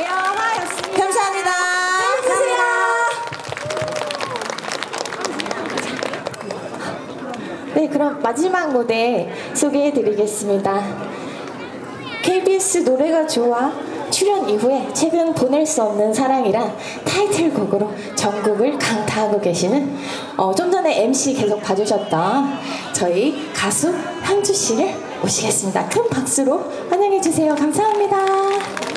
영화였습니다. 감사합니다. 감사합니다. 네, 그럼 마지막 무대 소개해드리겠습니다. KBS 노래가 좋아 출연 이후에 최근 보낼 수 없는 사랑이란 타이틀곡으로 전국을 강타하고 계시는 어, 좀 전에 MC 계속 봐주셨던 저희 가수 향주 씨를 모시겠습니다. 큰 박수로 환영해 주세요. 감사합니다.